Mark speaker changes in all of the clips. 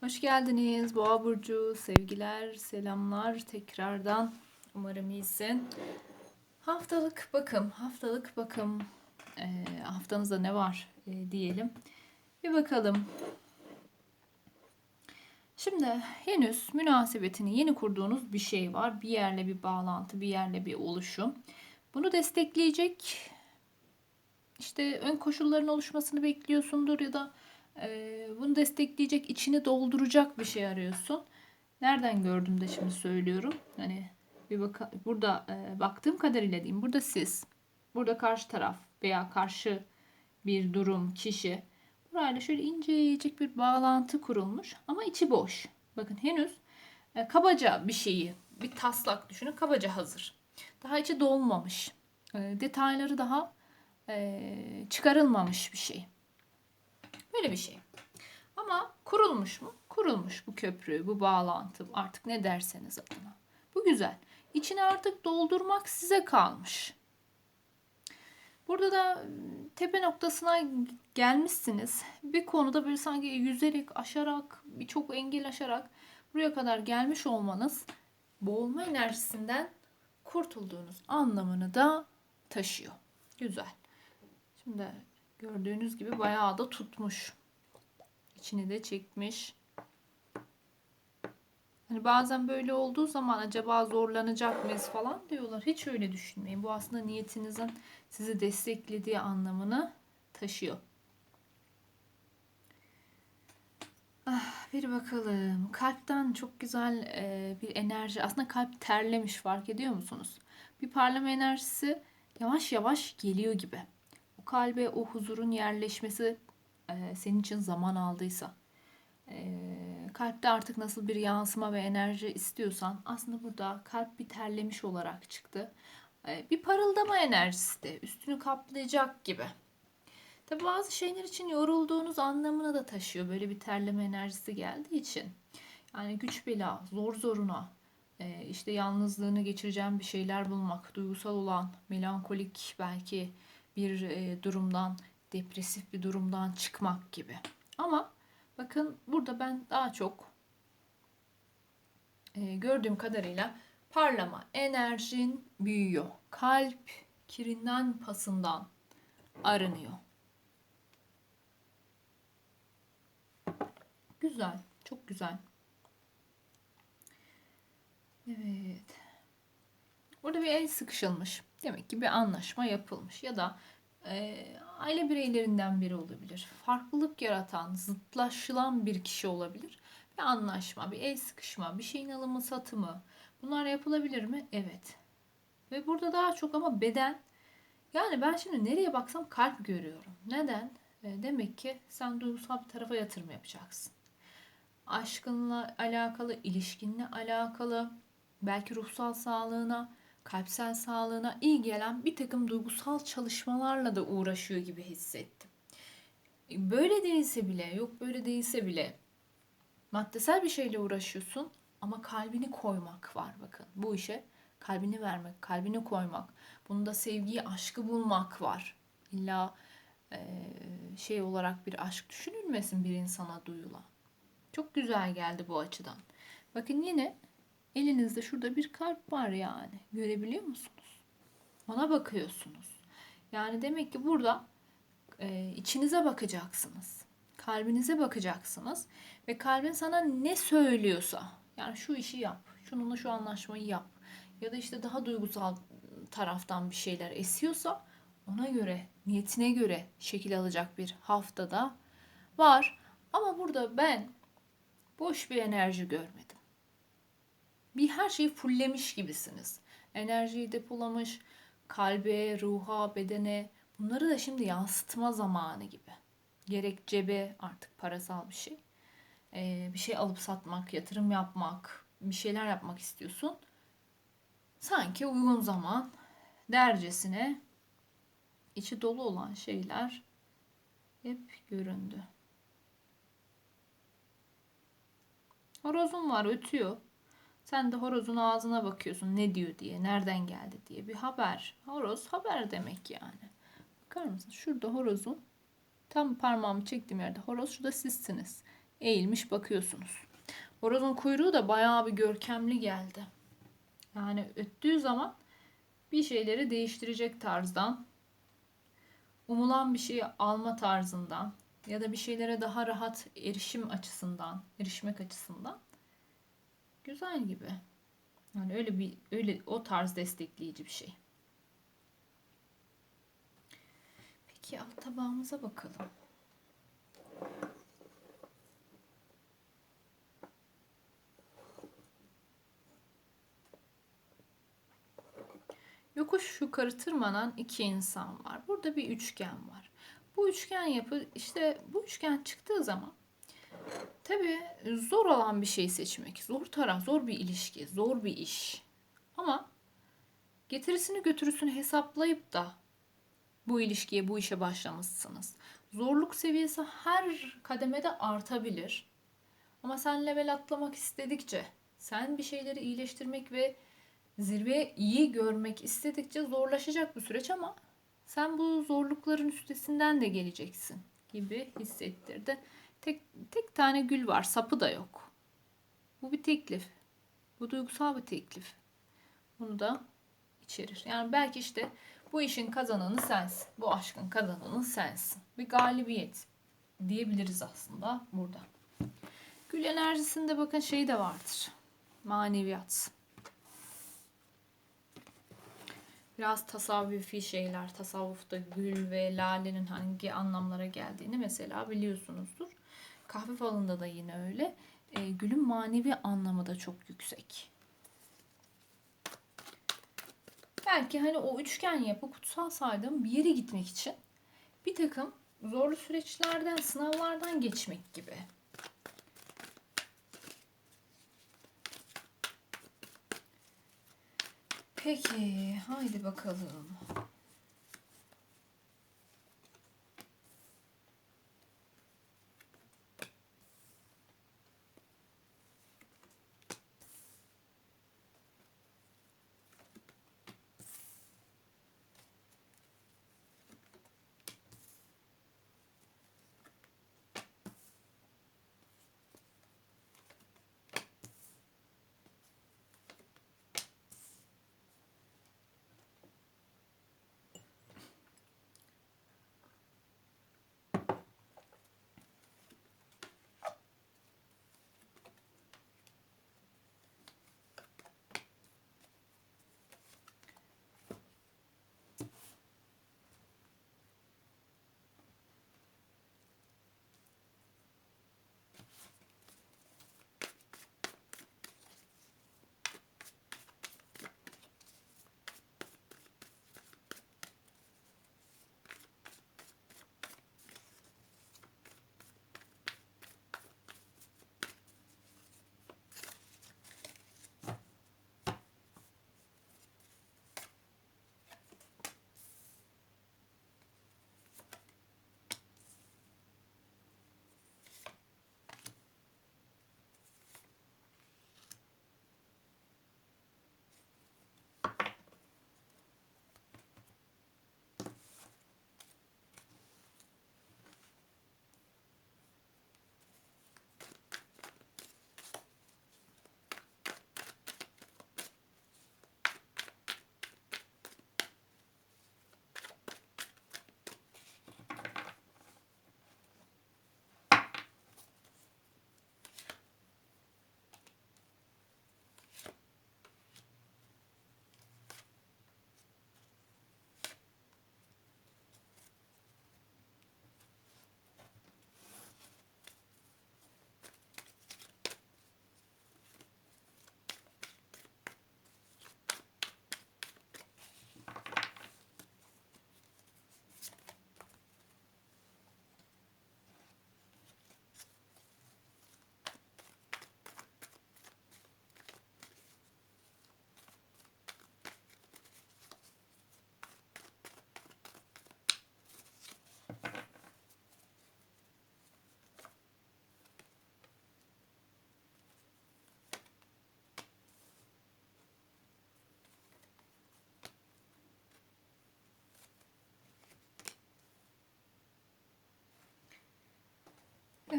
Speaker 1: Hoş geldiniz Boğa Burcu. Sevgiler, selamlar tekrardan. Umarım iyisin. Haftalık bakım, haftalık bakım. Ee, haftanızda ne var e, diyelim. Bir bakalım. Şimdi henüz münasebetini yeni kurduğunuz bir şey var. Bir yerle bir bağlantı, bir yerle bir oluşum. Bunu destekleyecek işte ön koşulların oluşmasını bekliyorsundur ya da e, bunu destekleyecek, içini dolduracak bir şey arıyorsun. Nereden gördüm de şimdi söylüyorum. Hani bir baka, burada e, baktığım kadarıyla diyeyim. Burada siz, burada karşı taraf veya karşı bir durum, kişi. Burayla şöyle incecik bir bağlantı kurulmuş ama içi boş. Bakın henüz e, kabaca bir şeyi, bir taslak düşünün kabaca hazır. Daha içi dolmamış. E, detayları daha e, çıkarılmamış bir şey. Böyle bir şey. Ama kurulmuş mu? Kurulmuş bu köprü, bu bağlantı artık ne derseniz adına. Bu güzel. İçini artık doldurmak size kalmış. Burada da tepe noktasına gelmişsiniz. Bir konuda böyle sanki yüzerek, aşarak, birçok engel aşarak buraya kadar gelmiş olmanız boğulma enerjisinden kurtulduğunuz anlamını da taşıyor. Güzel. Şimdi gördüğünüz gibi bayağı da tutmuş. İçini de çekmiş. Hani bazen böyle olduğu zaman acaba zorlanacak mıyız falan diyorlar. Hiç öyle düşünmeyin. Bu aslında niyetinizin sizi desteklediği anlamını taşıyor. Ah, bir bakalım. Kalpten çok güzel e, bir enerji. Aslında kalp terlemiş fark ediyor musunuz? Bir parlama enerjisi yavaş yavaş geliyor gibi. Kalbe o huzurun yerleşmesi e, senin için zaman aldıysa, e, kalpte artık nasıl bir yansıma ve enerji istiyorsan aslında burada kalp bir terlemiş olarak çıktı. E, bir parıldama enerjisi de üstünü kaplayacak gibi. Tabi bazı şeyler için yorulduğunuz anlamına da taşıyor. Böyle bir terleme enerjisi geldiği için. Yani güç bela, zor zoruna, e, işte yalnızlığını geçireceğim bir şeyler bulmak, duygusal olan, melankolik belki bir e, durumdan, depresif bir durumdan çıkmak gibi. Ama bakın burada ben daha çok e, gördüğüm kadarıyla parlama, enerjin büyüyor. Kalp kirinden pasından arınıyor. Güzel, çok güzel. Evet. Burada bir el sıkışılmış. Demek ki bir anlaşma yapılmış ya da e, aile bireylerinden biri olabilir. Farklılık yaratan, zıtlaşılan bir kişi olabilir. Bir anlaşma, bir el sıkışma, bir şeyin alımı satımı. Bunlar yapılabilir mi? Evet. Ve burada daha çok ama beden. Yani ben şimdi nereye baksam kalp görüyorum. Neden? E, demek ki sen duygusal bir tarafa yatırım yapacaksın. Aşkınla alakalı, ilişkinle alakalı, belki ruhsal sağlığına, kalpsel sağlığına iyi gelen bir takım duygusal çalışmalarla da uğraşıyor gibi hissettim. Böyle değilse bile, yok böyle değilse bile maddesel bir şeyle uğraşıyorsun ama kalbini koymak var bakın bu işe. Kalbini vermek, kalbini koymak. Bunda sevgiyi, aşkı bulmak var. İlla e, şey olarak bir aşk düşünülmesin bir insana duyulan. Çok güzel geldi bu açıdan. Bakın yine Elinizde şurada bir kalp var yani. Görebiliyor musunuz? Ona bakıyorsunuz. Yani demek ki burada e, içinize bakacaksınız. Kalbinize bakacaksınız. Ve kalbin sana ne söylüyorsa. Yani şu işi yap. Şununla şu anlaşmayı yap. Ya da işte daha duygusal taraftan bir şeyler esiyorsa ona göre, niyetine göre şekil alacak bir haftada var. Ama burada ben boş bir enerji görmedim bir her şeyi fullemiş gibisiniz. Enerjiyi depolamış, kalbe, ruha, bedene bunları da şimdi yansıtma zamanı gibi. Gerek cebe artık parasal bir şey. Ee, bir şey alıp satmak, yatırım yapmak, bir şeyler yapmak istiyorsun. Sanki uygun zaman dercesine içi dolu olan şeyler hep göründü. Horozum var ötüyor. Sen de horozun ağzına bakıyorsun ne diyor diye, nereden geldi diye. Bir haber. Horoz haber demek yani. Bakar mısın? Şurada horozun tam parmağımı çektiğim yerde horoz şurada sizsiniz. eğilmiş bakıyorsunuz. Horozun kuyruğu da bayağı bir görkemli geldi. Yani öttüğü zaman bir şeyleri değiştirecek tarzdan, umulan bir şeyi alma tarzından ya da bir şeylere daha rahat erişim açısından, erişmek açısından güzel gibi. Yani öyle bir öyle o tarz destekleyici bir şey. Peki alt tabağımıza bakalım. Yokuş yukarı tırmanan iki insan var. Burada bir üçgen var. Bu üçgen yapı işte bu üçgen çıktığı zaman tabii zor olan bir şey seçmek. Zor taraf, zor bir ilişki, zor bir iş. Ama getirisini götürüsünü hesaplayıp da bu ilişkiye, bu işe başlamışsınız. Zorluk seviyesi her kademede artabilir. Ama sen level atlamak istedikçe, sen bir şeyleri iyileştirmek ve zirveye iyi görmek istedikçe zorlaşacak bu süreç ama sen bu zorlukların üstesinden de geleceksin gibi hissettirdi. Tek, tek tane gül var, sapı da yok. Bu bir teklif. Bu duygusal bir teklif. Bunu da içerir. Yani belki işte bu işin kazananı sensin. Bu aşkın kazananı sensin. Bir galibiyet diyebiliriz aslında burada. Gül enerjisinde bakın şey de vardır. Maneviyat. Biraz tasavvufi şeyler, tasavvufta gül ve lalenin hangi anlamlara geldiğini mesela biliyorsunuzdur. Kahve falında da yine öyle. E, gülün manevi anlamı da çok yüksek. Belki hani o üçgen yapı kutsal saydığım bir yere gitmek için bir takım zorlu süreçlerden, sınavlardan geçmek gibi. Peki, haydi bakalım.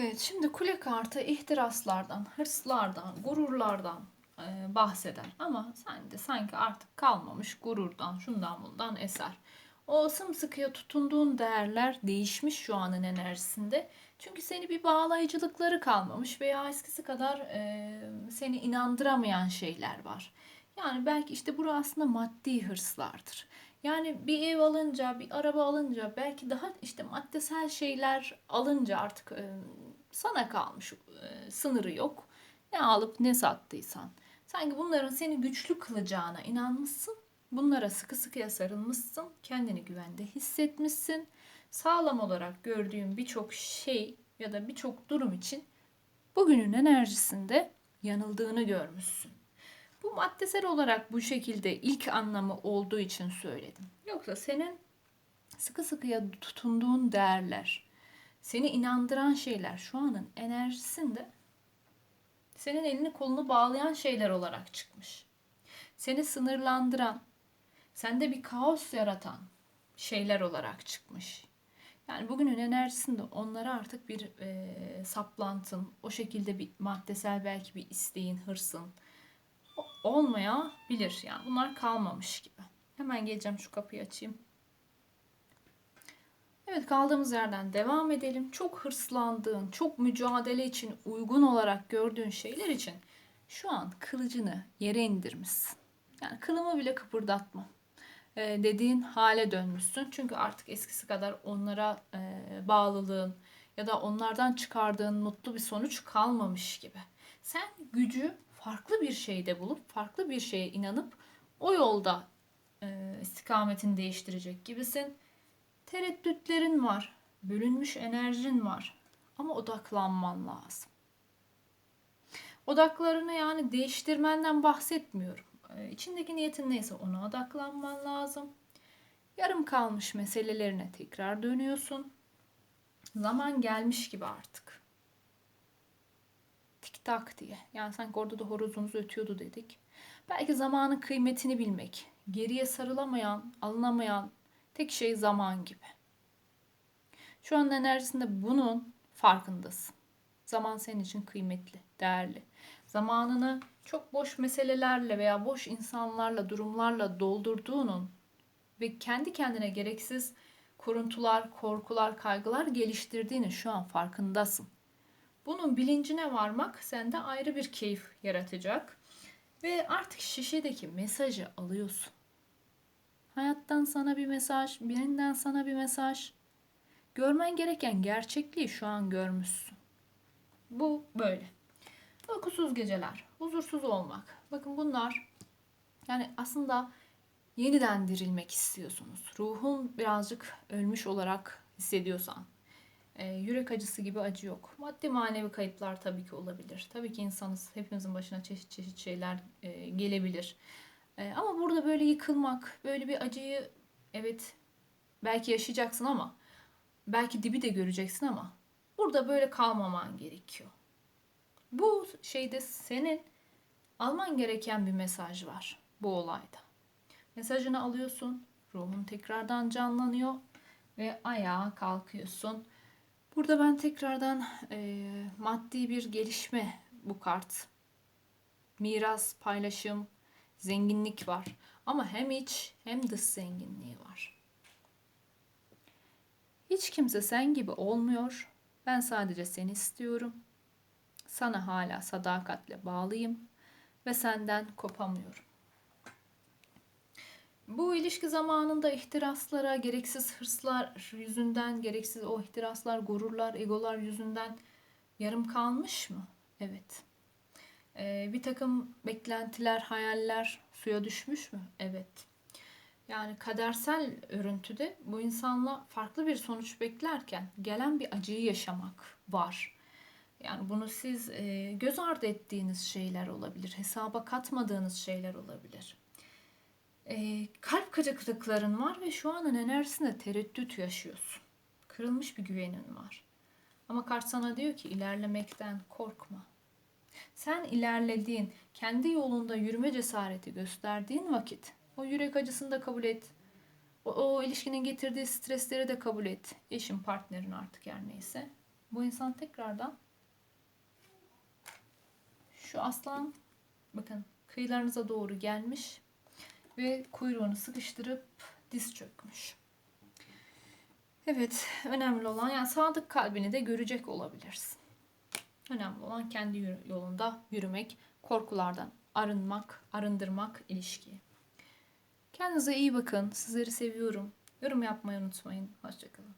Speaker 1: Evet, şimdi kule kartı ihtiraslardan, hırslardan, gururlardan e, bahseder. Ama sen de sanki artık kalmamış gururdan, şundan bundan eser. O sımsıkıya tutunduğun değerler değişmiş şu anın enerjisinde. Çünkü seni bir bağlayıcılıkları kalmamış veya eskisi kadar e, seni inandıramayan şeyler var. Yani belki işte burası aslında maddi hırslardır. Yani bir ev alınca, bir araba alınca, belki daha işte maddesel şeyler alınca artık e, sana kalmış e, sınırı yok. Ne alıp ne sattıysan. Sanki bunların seni güçlü kılacağına inanmışsın. Bunlara sıkı sıkıya sarılmışsın. Kendini güvende hissetmişsin. Sağlam olarak gördüğün birçok şey ya da birçok durum için bugünün enerjisinde yanıldığını görmüşsün. Bu maddesel olarak bu şekilde ilk anlamı olduğu için söyledim. Yoksa senin sıkı sıkıya tutunduğun değerler, seni inandıran şeyler şu anın enerjisinde senin elini kolunu bağlayan şeyler olarak çıkmış. Seni sınırlandıran, sende bir kaos yaratan şeyler olarak çıkmış. Yani bugünün enerjisinde onlara artık bir e, saplantın, o şekilde bir maddesel belki bir isteğin, hırsın, olmayabilir. Yani bunlar kalmamış gibi. Hemen geleceğim şu kapıyı açayım. Evet kaldığımız yerden devam edelim. Çok hırslandığın, çok mücadele için uygun olarak gördüğün şeyler için şu an kılıcını yere indirmişsin. Yani kılımı bile kıpırdatma ee, dediğin hale dönmüşsün. Çünkü artık eskisi kadar onlara e, bağlılığın ya da onlardan çıkardığın mutlu bir sonuç kalmamış gibi. Sen gücü farklı bir şeyde bulup farklı bir şeye inanıp o yolda e, istikametini değiştirecek gibisin. Tereddütlerin var, bölünmüş enerjin var ama odaklanman lazım. Odaklarını yani değiştirmenden bahsetmiyorum. E, içindeki niyetin neyse ona odaklanman lazım. Yarım kalmış meselelerine tekrar dönüyorsun. Zaman gelmiş gibi artık tik tak diye. Yani sanki orada da horozunuz ötüyordu dedik. Belki zamanın kıymetini bilmek. Geriye sarılamayan, alınamayan tek şey zaman gibi. Şu an enerjisinde bunun farkındasın. Zaman senin için kıymetli, değerli. Zamanını çok boş meselelerle veya boş insanlarla, durumlarla doldurduğunun ve kendi kendine gereksiz kuruntular, korkular, kaygılar geliştirdiğini şu an farkındasın. Bunun bilincine varmak sende ayrı bir keyif yaratacak. Ve artık şişedeki mesajı alıyorsun. Hayattan sana bir mesaj, birinden sana bir mesaj. Görmen gereken gerçekliği şu an görmüşsün. Bu böyle. Uykusuz geceler, huzursuz olmak. Bakın bunlar yani aslında yeniden dirilmek istiyorsunuz. Ruhun birazcık ölmüş olarak hissediyorsan, e, yürek acısı gibi acı yok. Maddi manevi kayıplar tabii ki olabilir. Tabii ki insanız. Hepimizin başına çeşit çeşit şeyler e, gelebilir. E, ama burada böyle yıkılmak, böyle bir acıyı evet belki yaşayacaksın ama belki dibi de göreceksin ama burada böyle kalmaman gerekiyor. Bu şeyde senin alman gereken bir mesaj var bu olayda. Mesajını alıyorsun, ruhun tekrardan canlanıyor ve ayağa kalkıyorsun Burada ben tekrardan e, maddi bir gelişme bu kart. Miras, paylaşım, zenginlik var. Ama hem iç hem dış zenginliği var. Hiç kimse sen gibi olmuyor. Ben sadece seni istiyorum. Sana hala sadakatle bağlıyım ve senden kopamıyorum. Bu ilişki zamanında ihtiraslara, gereksiz hırslar yüzünden, gereksiz o ihtiraslar, gururlar, egolar yüzünden yarım kalmış mı? Evet. Ee, bir takım beklentiler, hayaller suya düşmüş mü? Evet. Yani kadersel örüntüde bu insanla farklı bir sonuç beklerken gelen bir acıyı yaşamak var. Yani bunu siz e, göz ardı ettiğiniz şeyler olabilir, hesaba katmadığınız şeyler olabilir e, kalp kırıklıkların var ve şu anın enerjisinde tereddüt yaşıyorsun. Kırılmış bir güvenin var. Ama kart sana diyor ki ilerlemekten korkma. Sen ilerlediğin, kendi yolunda yürüme cesareti gösterdiğin vakit o yürek acısını da kabul et. O, o ilişkinin getirdiği stresleri de kabul et. Eşin, partnerin artık her neyse. Bu insan tekrardan şu aslan bakın kıyılarınıza doğru gelmiş ve kuyruğunu sıkıştırıp diz çökmüş. Evet, önemli olan yani sadık kalbini de görecek olabilirsin. Önemli olan kendi yolunda yürümek, korkulardan arınmak, arındırmak ilişkiyi. Kendinize iyi bakın. Sizleri seviyorum. Yorum yapmayı unutmayın. Hoşçakalın.